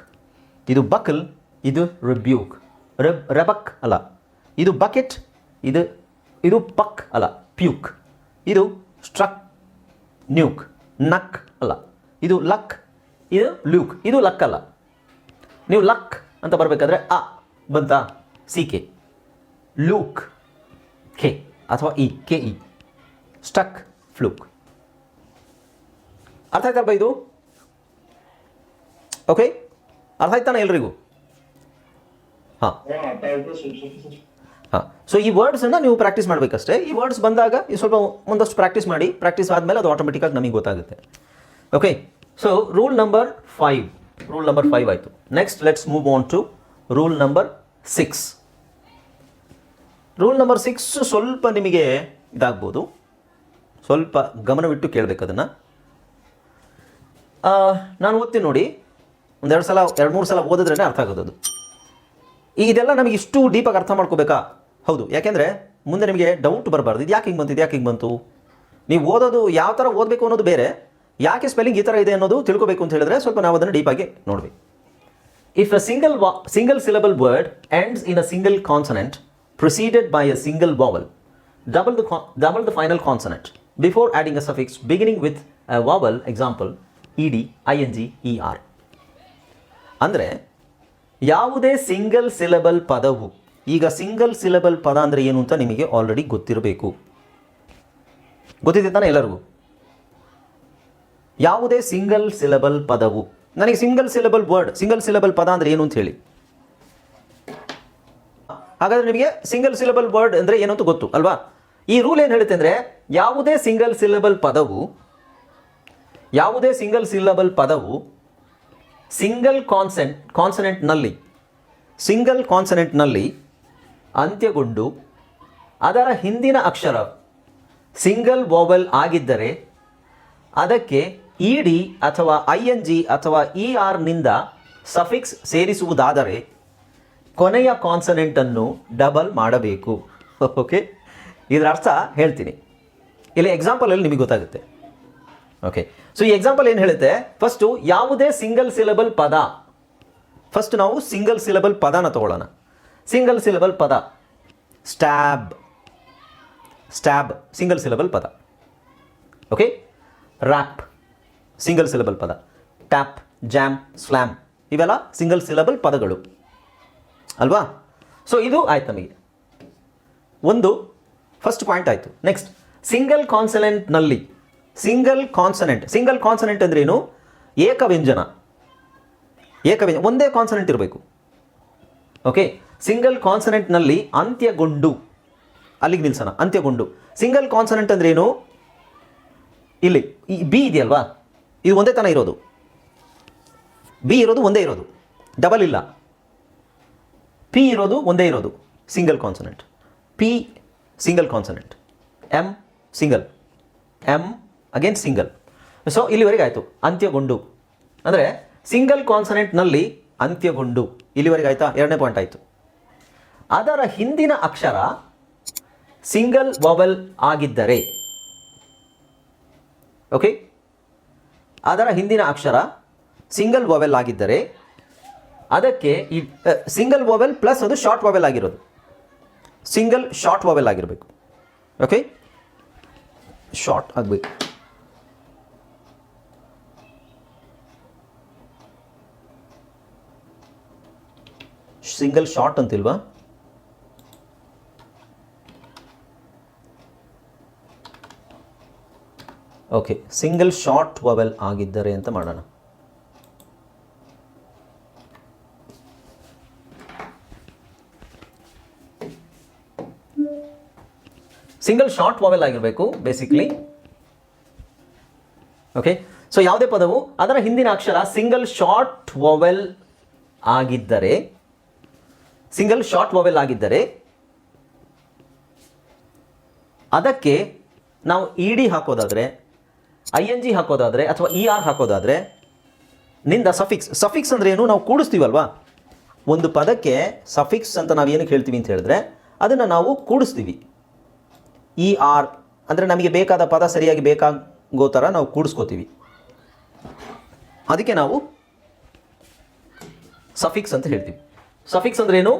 ಇದು ಬಕಲ್, ಇದು ರಿಬ್ಯೂಕ್. ರೆಬ್, ರೆಬಕ್ ಅಲ್ಲ. ಇದು ಬಕೆಟ್, ಇದು ಇದು ಪಕ್ ಅಲ್ಲ. ಪ್ಯೂಕ್. ಇದು ಸ್ಟ್ರಕ್, ನ್ಯೂಕ್. ನಕ್ ಅಲ್ಲ. ಇದು ಲಕ್, ಇದು ಲ್ಯೂಕ್ ಇದು ಲಕ್ ಅಲ್ಲ. ನೀವು ಲಕ್ ಅಂತ ಬರಬೇಕಾದ್ರೆ ಅ ಬಂತಾ. C K look. ಕೆ ಅಥವಾ E, K, E. Stuck, fluke. ಅರ್ಥ ಆಯ್ತಲ್ಪ ಇದು? ಓಕೆ ಅರ್ಥ ಆಯ್ತಾನೆ ಎಲ್ರಿಗೂ? ಹಾಂ. ಹಾಂ. ಸೊ ಈ ವರ್ಡ್ಸನ್ನು ನೀವು ಪ್ರಾಕ್ಟೀಸ್ ಮಾಡಬೇಕಷ್ಟೇ. ಈ ವರ್ಡ್ಸ್ ಬಂದಾಗ ಈ ಸ್ವಲ್ಪ ಒಂದಷ್ಟು ಪ್ರಾಕ್ಟೀಸ್ ಮಾಡಿ ಪ್ರಾಕ್ಟೀಸ್ ಆದಮೇಲೆ ಅದು ಆಟೋಮೆಟಿಕ್ಕಾಗಿ ನಮಗೆ ಗೊತ್ತಾಗುತ್ತೆ. Okay so rule number five rule number five ಆಯಿತು. Next let's move on to rule number six rule number six ಸ್ವಲ್ಪ ನಿಮಗೆ ಇದಾಗ್ಬೋದು. ಸ್ವಲ್ಪ ಗಮನವಿಟ್ಟು ಕೇಳಬೇಕು ಅದನ್ನು. ನಾನು ಓದ್ತೀನಿ ನೋಡಿ. ಒಂದೆರಡು ಸಲ, ಎರಡು ಮೂರು ಸಲ ಓದಿದ್ರೇ ಅರ್ಥ ಆಗೋದು ಅದು. ಈ ಇದೆಲ್ಲ ನಮಗೆ ಇಷ್ಟು ಡೀಪಾಗಿ ಅರ್ಥ ಮಾಡ್ಕೋಬೇಕಾ? ಹೌದು. ಯಾಕೆಂದರೆ ಮುಂದೆ ನಿಮಗೆ ಡೌಟ್ ಬರಬಾರ್ದು. ಇದು ಯಾಕೆ ಹಿಂಗೆ ಬಂತು? ಇದು ಯಾಕೆ ಹಿಂಗೆ ಬಂತು? ನೀವು ಓದೋದು ಯಾವ ಥರ ಓದಬೇಕು ಅನ್ನೋದು ಬೇರೆ. ಯಾಕೆ ಸ್ಪೆಲ್ಲಿಂಗ್ ಈ ಥರ ಇದೆ ಅನ್ನೋದು ತಿಳ್ಕೊಬೇಕು ಅಂತ ಹೇಳಿದ್ರೆ ಸ್ವಲ್ಪ ನಾವು ಅದನ್ನು ಡೀಪಾಗಿ ನೋಡ್ಬೇಕು. ಇಫ್ ಅ ಸಿಂಗಲ್ ವಾ single syllable word ends in a single consonant preceded by a double double the final consonant before adding a suffix beginning with vowel example E D I N G E R ಅಂದರೆ ಯಾವುದೇ single syllable ಪದವು, ಈಗ single syllable ಪದ ಅಂದರೆ ಏನು ಅಂತ ನಿಮಗೆ already ಗೊತ್ತಿರಬೇಕು. ಗೊತ್ತಿದೆ ತಾನೆ ಎಲ್ಲರಿಗೂ? ಯಾವುದೇ ಸಿಂಗಲ್ ಸಿಲಬಲ್ ಪದವು. ನನಗೆ single syllable word single syllable ಪದ ಅಂದರೆ ಏನು ಅಂತ ಹೇಳಿ. ಹಾಗಾದ್ರೆ ನಿಮಗೆ ಸಿಂಗಲ್ ಸಿಲಬಲ್ ವರ್ಡ್ ಅಂದರೆ ಏನು ಅಂತ ಗೊತ್ತು, ಅಲ್ವಾ? ಈ ರೂಲ್ ಏನು ಹೇಳುತ್ತೆ ಅಂದರೆ, ಯಾವುದೇ ಸಿಂಗಲ್ ಸಿಲಬಲ್ ಪದವು, ಯಾವುದೇ ಸಿಂಗಲ್ ಸಿಲಬಲ್ ಪದವು ಸಿಂಗಲ್ ಕಾನ್ಸೆಂಟ್ ಕಾನ್ಸನೆಂಟ್ನಲ್ಲಿ ಸಿಂಗಲ್ ಕಾನ್ಸನೆಂಟ್ನಲ್ಲಿ ಅಂತ್ಯಗೊಂಡು ಅದರ ಹಿಂದಿನ ಅಕ್ಷರ ಸಿಂಗಲ್ ವೋವೆಲ್ ಆಗಿದ್ದರೆ ಅದಕ್ಕೆ ಇ ಡಿ ಅಥವಾ ಐ ಎನ್ ಜಿ ಅಥವಾ ಇ ಆರ್ನಿಂದ ಸಫಿಕ್ಸ್ ಸೇರಿಸುವುದಾದರೆ ಕೊನೆಯ ಕಾನ್ಸನೆಂಟನ್ನು ಡಬಲ್ ಮಾಡಬೇಕು. <laughs> ಓಕೆ ಇದರ ಅರ್ಥ ಹೇಳ್ತೀನಿ. ಇಲ್ಲಿ ಎಕ್ಸಾಂಪಲಲ್ಲಿ ನಿಮಗೆ ಗೊತ್ತಾಗುತ್ತೆ. ಓಕೆ ಸೊ ಈ ಎಕ್ಸಾಂಪಲ್ ಏನು ಹೇಳುತ್ತೆ? ಫಸ್ಟು ಯಾವುದೇ ಸಿಂಗಲ್ ಸಿಲಬಲ್ ಪದ. ಫಸ್ಟ್ ನಾವು ಸಿಂಗಲ್ ಸಿಲಬಲ್ ಪದನ ತಗೊಳ್ಳೋಣ. ಸಿಂಗಲ್ ಸಿಲಬಲ್ ಪದ. ಸ್ಟ್ಯಾಬ್ ಸ್ಟ್ಯಾಬ್ ಸಿಂಗಲ್ ಸಿಲಬಲ್ ಪದ. ಓಕೆ ರ್ಯಾಪ್ ಸಿಂಗಲ್ ಸಿಲಬಲ್ ಪದ. ಟ್ಯಾಪ್ ಜಾಮ್ ಸ್ಲ್ಯಾಮ್ ಇವೆಲ್ಲ ಸಿಂಗಲ್ ಸಿಲಬಲ್ ಪದಗಳು. ಅಲ್ವಾ? ಸೊ ಇದು ಆಯ್ತು ನಮಗೆ. ಒಂದು ಫಸ್ಟ್ ಪಾಯಿಂಟ್ ಆಯಿತು. ನೆಕ್ಸ್ಟ್ ಸಿಂಗಲ್ ಕಾನ್ಸನೆಂಟ್ನಲ್ಲಿ ಸಿಂಗಲ್ ಕಾನ್ಸನೆಂಟ್ ಸಿಂಗಲ್ ಕಾನ್ಸನೆಂಟ್ ಅಂದ್ರೇನು ಏಕವ್ಯಂಜನ. ಏಕವ್ಯಂಜನ ಒಂದೇ ಕಾನ್ಸನೆಂಟ್ ಇರಬೇಕು. ಓಕೆ ಸಿಂಗಲ್ ಕಾನ್ಸನೆಂಟ್ನಲ್ಲಿ ಅಂತ್ಯಗೊಂಡು, ಅಲ್ಲಿಗೆ ನಿಲ್ಸೋಣ. ಅಂತ್ಯಗೊಂಡು. ಸಿಂಗಲ್ ಕಾನ್ಸನೆಂಟ್ ಅಂದ್ರೇನು ಇಲ್ಲಿ, ಈ ಬಿ ಇದೆಯಲ್ವಾ? ಇದು ಒಂದೇ ತನ ಇರೋದು. ಬಿ ಇರೋದು ಒಂದೇ ಇರೋದು. ಡಬಲ್ ಇಲ್ಲ. ಪಿ ಇರೋದು ಒಂದೇ ಇರೋದು. Single consonant P single consonant M single M again single so ಇಲ್ಲಿವರೆಗೆ ಆಯಿತು. ಅಂತ್ಯಗೊಂಡು. ಅಂದರೆ ಸಿಂಗಲ್ ಕಾನ್ಸನೆಂಟ್ನಲ್ಲಿ ಅಂತ್ಯಗೊಂಡು. ಇಲ್ಲಿವರೆಗೆ ಆಯಿತಾ? ಎರಡನೇ ಪಾಯಿಂಟ್ ಆಯಿತು. ಅದರ ಹಿಂದಿನ ಅಕ್ಷರ ಸಿಂಗಲ್ ವವಲ್ ಆಗಿದ್ದರೆ. ಓಕೆ ಅದರ ಹಿಂದಿನ ಅಕ್ಷರ ಸಿಂಗಲ್ ವೊವೆಲ್ ಆಗಿದ್ದರೆ ಅದಕ್ಕೆ ಈ ಸಿಂಗಲ್ ವೊವೆಲ್ ಪ್ಲಸ್ ಅದು ಶಾರ್ಟ್ ವೊವೆಲ್ ಆಗಿರೋದು. ಸಿಂಗಲ್ ಶಾರ್ಟ್ ವೊವೆಲ್ ಆಗಿರಬೇಕು. ಓಕೆ? ಶಾರ್ಟ್ ಆಗಬೇಕು. ಸಿಂಗಲ್ ಶಾರ್ಟ್ ಅಂತಿಲ್ವಾ? ಓಕೆ ಸಿಂಗಲ್ ಶಾರ್ಟ್ ವವೆಲ್ ಆಗಿದ್ದರೆ ಅಂತ ಮಾಡೋಣ. ಸಿಂಗಲ್ ಶಾರ್ಟ್ ವವೆಲ್ ಆಗಿರಬೇಕು ಬೇಸಿಕ್ಲಿ ಓಕೆ ಸೊ ಯಾವುದೇ ಪದವು, ಅದರ ಹಿಂದಿನ ಅಕ್ಷರ ಸಿಂಗಲ್ ಶಾರ್ಟ್ ವವೆಲ್ ಆಗಿದ್ದರೆ ಸಿಂಗಲ್ ಶಾರ್ಟ್ ವವೆಲ್ ಆಗಿದ್ದರೆ, ಅದಕ್ಕೆ ನಾವು ಇಡಿ ಡಿ ಹಾಕೋದಾದರೆ ಐ ಎನ್ ಜಿ ಹಾಕೋದಾದರೆ ಅಥವಾ ಇ ಆರ್ ಹಾಕೋದಾದರೆ ನಿಂದ ಸಫಿಕ್ಸ್ ಸಫಿಕ್ಸ್ ಅಂದರೆ ಏನು? ನಾವು ಕೂಡಿಸ್ತೀವಲ್ವಾ? ಒಂದು ಪದಕ್ಕೆ ಸಫಿಕ್ಸ್ ಅಂತ ನಾವು ಏನಕ್ಕೆ ಹೇಳ್ತೀವಿ ಅಂತ ಹೇಳಿದ್ರೆ ಅದನ್ನು ನಾವು ಕೂಡಿಸ್ತೀವಿ. ಇ ಆರ್ ಅಂದರೆ ನಮಗೆ ಬೇಕಾದ ಪದ ಸರಿಯಾಗಿ ಬೇಕಾಗೋ ಥರ ನಾವು ಕೂಡಿಸ್ಕೋತೀವಿ. ಅದಕ್ಕೆ ನಾವು ಸಫಿಕ್ಸ್ ಅಂತ ಹೇಳ್ತೀವಿ. ಸಫಿಕ್ಸ್ ಅಂದ್ರೆ ಏನು?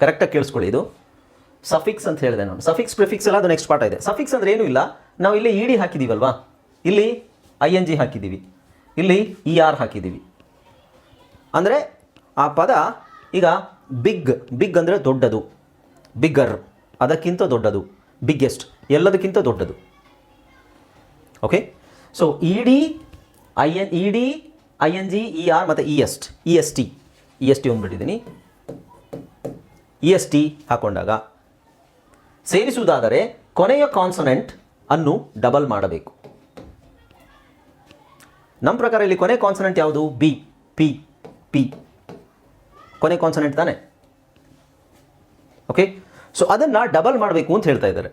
ಕರೆಕ್ಟಾಗಿ ಕೇಳಿಸ್ಕೊಳ್ಳಿ ಇದು. ಸಫಿಕ್ಸ್ ಅಂತ ಹೇಳಿದೆ ನಾನು. ಸಫಿಕ್ಸ್ ಪ್ರಿಫಿಕ್ಸ್ ಎಲ್ಲ ಅದು ನೆಕ್ಸ್ಟ್ ಪಾರ್ಟ್ ಇದೆ. ಸಫಿಕ್ಸ್ ಅಂದ್ರೆ ಏನೂ ಇಲ್ಲ. ನಾವು ಇಲ್ಲಿ ಇ ಡಿ ಹಾಕಿದ್ದೀವಲ್ವಾ ಇಲ್ಲಿ ಐ ಎನ್ ಜಿ ಹಾಕಿದ್ದೀವಿ ಇಲ್ಲಿ ಇ ಆರ್ ಹಾಕಿದ್ದೀವಿ ಅಂದರೆ ಆ ಪದ ಈಗ ಬಿಗ್ ಬಿಗ್ ಅಂದರೆ ದೊಡ್ಡದು. ಬಿಗ್ಗರ್ ಅದಕ್ಕಿಂತ ದೊಡ್ಡದು. ಬಿಗ್ಗೆಸ್ಟ್ ಎಲ್ಲದಕ್ಕಿಂತ ದೊಡ್ಡದು. Okay so E D I N E D I N G E R ಮತ್ತು E est E S T E S T ಒಂದ್ಬಿಟ್ಟಿದ್ದೀನಿ. E S T ಹಾಕೊಂಡಾಗ. ಸೇರಿಸುವುದಾದರೆ ಕೊನೆಯ ಕಾನ್ಸನೆಂಟ್ ಅನ್ನು ಡಬಲ್ ಮಾಡಬೇಕು. ನಮ್ಮ ಪ್ರಕಾರ ಇಲ್ಲಿ ಕೊನೆ ಕಾನ್ಸನೆಂಟ್ ಯಾವುದು? ಬಿ ಪಿ ಪಿ ಕೊನೆ ಕಾನ್ಸನೆಂಟ್ ತಾನೆ? ಓಕೆ ಸೊ ಅದನ್ನು ಡಬಲ್ ಮಾಡಬೇಕು ಅಂತ ಹೇಳ್ತಾ ಇದ್ದಾರೆ.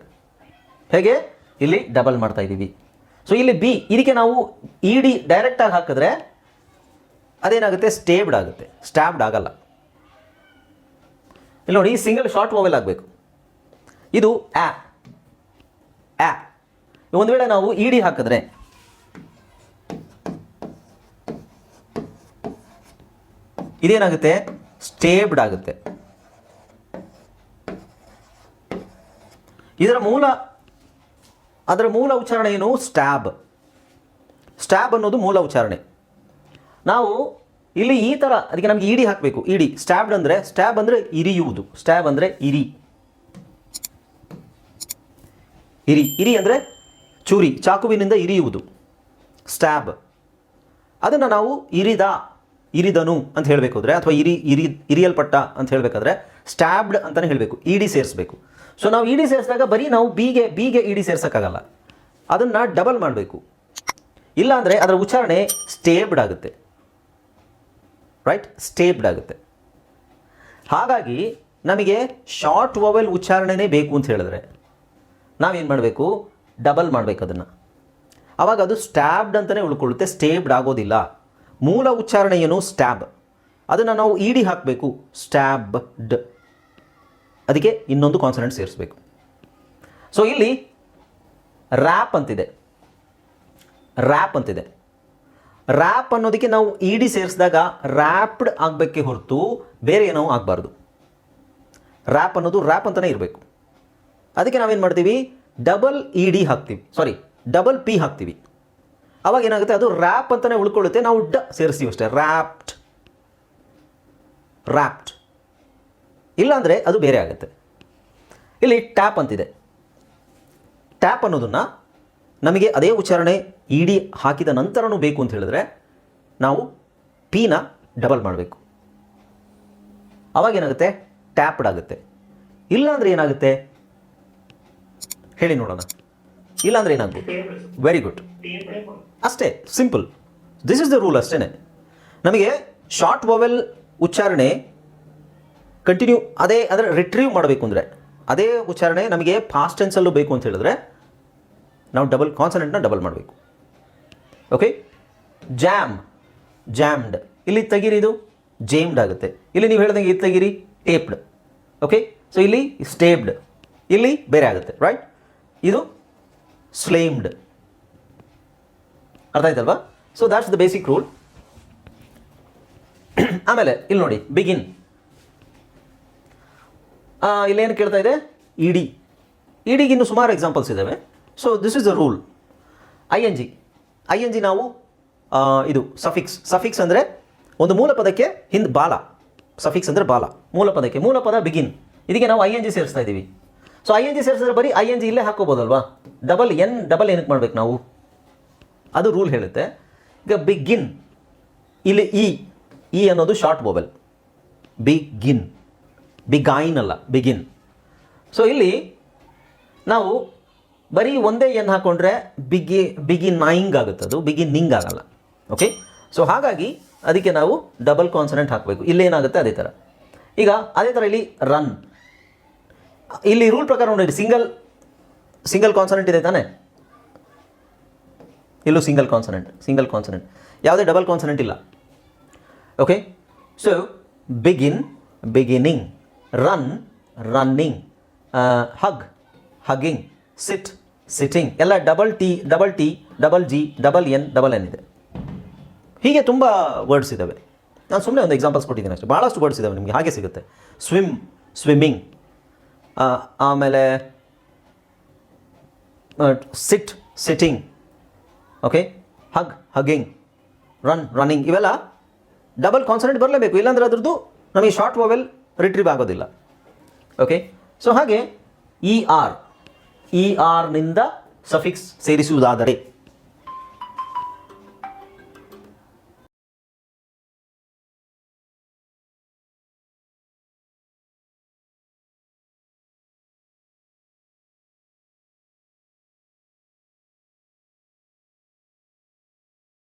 ಹೇಗೆ? ಇಲ್ಲಿ ಡಬಲ್ ಮಾಡ್ತಾ ಇದ್ದೀವಿ. ಸೊ ಇಲ್ಲಿ ಬಿ ಇದಕ್ಕೆ ನಾವು ಇ ಡಿ ಡೈರೆಕ್ಟಾಗಿ ಹಾಕಿದ್ರೆ ಅದೇನಾಗುತ್ತೆ? ಸ್ಟೇಬ್ಡ್ ಆಗುತ್ತೆ. ಸ್ಟ್ಯಾಬ್ಡ್ ಆಗಲ್ಲ. ಇಲ್ಲಿ ನೋಡಿ ಸಿಂಗಲ್ ಶಾರ್ಟ್ ಮೊಬೈಲ್ ಆಗಬೇಕು. ಇದು ಆ. ಒಂದು ವೇಳೆ ನಾವು ಇ ಡಿ ಹಾಕಿದ್ರೆ ಇದೇನಾಗುತ್ತೆ? ಸ್ಟೇಬ್ಡ್ ಆಗುತ್ತೆ. ಇದರ ಮೂಲ, ಅದರ ಮೂಲ ಉಚ್ಚಾರಣೆ ಏನು? ಸ್ಟ್ಯಾಬ್ ಸ್ಟ್ಯಾಬ್ ಅನ್ನೋದು ಮೂಲ ಉಚ್ಚಾರಣೆ. ನಾವು ಇಲ್ಲಿ ಈ ಥರ ಅದಕ್ಕೆ ನಮಗೆ ಇಡಿ ಹಾಕಬೇಕು. ಇಡಿ ಸ್ಟ್ಯಾಬ್ಡ್ ಅಂದರೆ ಸ್ಟ್ಯಾಬ್ ಅಂದರೆ ಇರಿಯುವುದು. ಸ್ಟ್ಯಾಬ್ ಅಂದರೆ ಇರಿ. ಇರಿ ಇರಿ ಅಂದರೆ ಚೂರಿ, ಚಾಕುವಿನಿಂದ ಇರಿಯುವುದು. ಸ್ಟ್ಯಾಬ್ ಅದನ್ನು ನಾವು ಇರಿದ, ಇರಿದನು ಅಂತ ಹೇಳಬೇಕಾದ್ರೆ, ಅಥವಾ ಇರಿ ಇರಿ, ಇರಿಯಲ್ಪಟ್ಟ ಅಂತ ಹೇಳಬೇಕಾದ್ರೆ ಸ್ಟ್ಯಾಬ್ಡ್ ಅಂತಲೇ ಹೇಳಬೇಕು ಇಡಿ ಸೇರಿಸಬೇಕು. ಸೊ ನಾವು ಇಡಿ ಸೇರಿಸಿದಾಗ ಬರೀ ನಾವು ಬಿಗೆ ಬಿಗೆ ಇಡಿ ಸೇರ್ಸೋಕ್ಕಾಗಲ್ಲ. ಅದನ್ನು ಡಬಲ್ ಮಾಡಬೇಕು. ಇಲ್ಲಾಂದರೆ ಅದರ ಉಚ್ಚಾರಣೆ ಸ್ಟೇಬ್ಡ್ ಆಗುತ್ತೆ. ರೈಟ್ ಸ್ಟೇಬ್ಡ್ ಆಗುತ್ತೆ. ಹಾಗಾಗಿ ನಮಗೆ ಶಾರ್ಟ್ ವೊವೆಲ್ ಉಚ್ಚಾರಣೆನೇ ಬೇಕು ಅಂತ ಹೇಳಿದ್ರೆ ನಾವೇನು ಮಾಡಬೇಕು? ಡಬಲ್ ಮಾಡಬೇಕು ಅದನ್ನು. ಆವಾಗ ಅದು ಸ್ಟ್ಯಾಬ್ಡ್ ಅಂತಲೇ ಉಳ್ಕೊಳ್ಳುತ್ತೆ ಸ್ಟೇಬ್ಡ್ ಆಗೋದಿಲ್ಲ. ಮೂಲ ಉಚ್ಚಾರಣೆ ಏನು? ಸ್ಟ್ಯಾಬ್ ಅದನ್ನು ನಾವು ಇಡಿ ಹಾಕಬೇಕು. ಸ್ಟ್ಯಾಬ್ಡ್ ಅದಕ್ಕೆ ಇನ್ನೊಂದು ಕಾನ್ಸನೆಂಟ್ ಸೇರಿಸಬೇಕು. ಸೊ ಇಲ್ಲಿ ರ್ಯಾಪ್ ಅಂತಿದೆ. ರ್ಯಾಪ್ ಅಂತಿದೆ. ರ್ಯಾಪ್ ಅನ್ನೋದಕ್ಕೆ ನಾವು ಇಡಿ ಸೇರಿಸಿದಾಗ ರ್ಯಾಪ್ಡ್ ಆಗಬೇಕೆ ಹೊರತು ಬೇರೆ ಏನೋ ಆಗಬಾರ್ದು. ರ್ಯಾಪ್ ಅನ್ನೋದು ರ್ಯಾಪ್ ಅಂತಲೇ ಇರಬೇಕು. ಅದಕ್ಕೆ ನಾವೇನು ಮಾಡ್ತೀವಿ? ಡಬಲ್ ಇ ಡಿ ಹಾಕ್ತೀವಿ. ಸಾರಿ ಡಬಲ್ ಪಿ ಹಾಕ್ತೀವಿ. ಅವಾಗ ಏನಾಗುತ್ತೆ? ಅದು ರ್ಯಾಪ್ ಅಂತಲೇ ಉಳ್ಕೊಳ್ಳುತ್ತೆ. ನಾವು ಡ ಸೇರಿಸ್ತೀವಿ ಅಷ್ಟೇ. ರ್ಯಾಪ್ಡ್ ರ್ಯಾಪ್ಡ್ ಇಲ್ಲಾಂದರೆ ಅದು ಬೇರೆ ಆಗುತ್ತೆ. ಇಲ್ಲಿ ಟ್ಯಾಪ್ ಅಂತಿದೆ. ಟ್ಯಾಪ್ ಅನ್ನೋದನ್ನು ನಮಗೆ ಅದೇ ಉಚ್ಚಾರಣೆ ಇ ಡಿ ಹಾಕಿದ ನಂತರನೂ ಬೇಕು ಅಂತ ಹೇಳಿದ್ರೆ ನಾವು ಪಿನ ಡಬಲ್ ಮಾಡಬೇಕು. ಅವಾಗ ಏನಾಗುತ್ತೆ? ಟ್ಯಾಪ್ಡ್ ಆಗುತ್ತೆ. ಇಲ್ಲಾಂದರೆ ಏನಾಗುತ್ತೆ? ಹೇಳಿ ನೋಡೋಣ. ಇಲ್ಲಾಂದ್ರೆ ಏನಾಗ್ಬೋದು? ವೆರಿ ಗುಡ್ ಅಷ್ಟೇ simple this is the rule ಅಷ್ಟೇ ನಮಗೆ ಶಾರ್ಟ್ ವೊವೆಲ್ ಉಚ್ಚಾರಣೆ ಕಂಟಿನ್ಯೂ ಅದೇ ಅದರ ರಿಟ್ರೀವ್ ಮಾಡಬೇಕು ಅಂದರೆ, ಅದೇ ಉಚ್ಚಾರಣೆ ನಮಗೆ ಫಾಸ್ಟ್ ಟೆನ್ಸಲ್ಲೂ ಬೇಕು ಅಂತ ಹೇಳಿದ್ರೆ, ನಾವು ಡಬಲ್ ಕಾನ್ಸನೆಂಟ್ನ ಡಬಲ್ ಮಾಡಬೇಕು. ಓಕೆ ಜಾಮ್ ಜಾಮ್ಡ್ ಇಲ್ಲಿ ತಗಿರಿ ಇದು? ಜೇಮ್ಡ್ ಆಗುತ್ತೆ. ಇಲ್ಲಿ ನೀವು ಹೇಳಿದಂಗೆ ಇದು ತಗಿರಿ ಟೇಪ್ಡ್ ಓಕೆ ಸೊ ಇಲ್ಲಿ ಸ್ಟೇಬ್ಡ್ ಇಲ್ಲಿ ಬೇರೆ ಆಗುತ್ತೆ ರೈಟ್ ಇದು ಸ್ಲೇಮ್ಡ್ ಅರ್ಥ ಆಯ್ತಲ್ವಾ? So that's the basic rule ಆಮೇಲೆ, ಇಲ್ಲಿ ನೋಡಿ ಬಿಗಿನ್ ಇಲ್ಲೇನು ಕೇಳ್ತಾ ಇದೆ? ಇಡಿ. ಇನ್ನು ಸುಮಾರು ಎಕ್ಸಾಂಪಲ್ಸ್ ಇದ್ದಾವೆ so this is the rule I N G I N G ನಾವು ಇದು ಸಫಿಕ್ಸ್ ಸಫಿಕ್ಸ್ ಅಂದರೆ ಒಂದು ಮೂಲ ಪದಕ್ಕೆ ಹಿಂದೆ ಬಾಲ. ಸಫಿಕ್ಸ್ ಅಂದರೆ ಬಾಲ. ಮೂಲ ಪದಕ್ಕೆ ಮೂಲ ಪದ ಬಿಗಿನ್ ಇದಕ್ಕೆ ನಾವು ಐ ಎನ್ ಜಿ ಸೇರಿಸ್ತಾ ಇದ್ದೀವಿ. ಸೊ ಐ ಎನ್ ಜಿ ಸೇರಿಸಿದ್ರೆ ಬರೀ ಐ ಎನ್ ಜಿ ಇಲ್ಲೇ ಹಾಕೋಬೋದಲ್ವಾ? ಡಬಲ್ ಎನ್ ಡಬಲ್ ಏನಕ್ಕೆ ಮಾಡ್ಬೇಕು ನಾವು? ಅದು ರೂಲ್ ಹೇಳುತ್ತೆ. ಈಗ ಬಿಗಿನ್ ಇಲ್ಲಿ ಇ ಇ ಅನ್ನೋದು ಶಾರ್ಟ್ ಮೊಬೈಲ್ ಬಿಗಿನ್ ಬಿಗಾಯಿನ್ ಅಲ್ಲ ಬಿಗಿನ್ ಸೊ ಇಲ್ಲಿ ನಾವು ಬರೀ ಒಂದೇ ಎನ್ ಹಾಕೊಂಡ್ರೆ ಬಿಗಿ ಬಿಗಿನೈಂಗ್ ಆಗುತ್ತೆ ಅದು. ಬಿಗಿನಿಂಗ್ ಆಗಲ್ಲ. ಓಕೆ ಸೊ ಹಾಗಾಗಿ ಅದಕ್ಕೆ ನಾವು ಡಬಲ್ ಕಾನ್ಸನೆಂಟ್ ಹಾಕಬೇಕು. ಇಲ್ಲೇನಾಗುತ್ತೆ? ಅದೇ ಥರ. ಈಗ ಅದೇ ಥರ ಇಲ್ಲಿ ರನ್ ಇಲ್ಲಿ ರೂಲ್ ಪ್ರಕಾರ ನೋಡಿ ಸಿಂಗಲ್ ಸಿಂಗಲ್ ಕಾನ್ಸನೆಂಟ್ ಇದೆ ತಾನೆ? ಇಲ್ಲೂ ಸಿಂಗಲ್ ಕಾನ್ಸನೆಂಟ್ ಸಿಂಗಲ್ ಕಾನ್ಸನೆಂಟ್ ಯಾವುದೇ ಡಬಲ್ ಕಾನ್ಸನೆಂಟ್ ಇಲ್ಲ. Okay so begin beginning run running hug hugging sit sitting ಎಲ್ಲ double T double T double G double N double N ಇದೆ. ಹೀಗೆ ತುಂಬ ವರ್ಡ್ಸ್ ಇದ್ದಾವೆ ನಾನು ಸುಮ್ಮನೆ ಒಂದು ಎಕ್ಸಾಂಪಲ್ಸ್ ಕೊಟ್ಟಿದ್ದೀನಿ ಅಷ್ಟೇ. ಭಾಳಷ್ಟು ವರ್ಡ್ಸ್ ಇದ್ದಾವೆ ನಿಮಗೆ, ಹಾಗೆ ಸಿಗುತ್ತೆ. ಸ್ವಿಮ್ ಸ್ವಿಮ್ಮಿಂಗ್ ಆಮೇಲೆ sit sitting okay hug hugging run running ಇವೆಲ್ಲ ಡಬಲ್ ಕಾನ್ಸನೆಂಟ್ ಬರಲೇಬೇಕು. ಇಲ್ಲಾಂದರೆ ಅದ್ರದ್ದು ನಮಗೆ ಶಾರ್ಟ್ ವೋವೆಲ್ ರಿಟ್ರೀವ್ ಆಗೋದಿಲ್ಲ ಓಕೆ ಸೊ ಹಾಗೆ ಇ ಆರ್ ಇ ಆರ್ನಿಂದ ಸಫಿಕ್ಸ್ ಸೇರಿಸುವುದಾದರೆ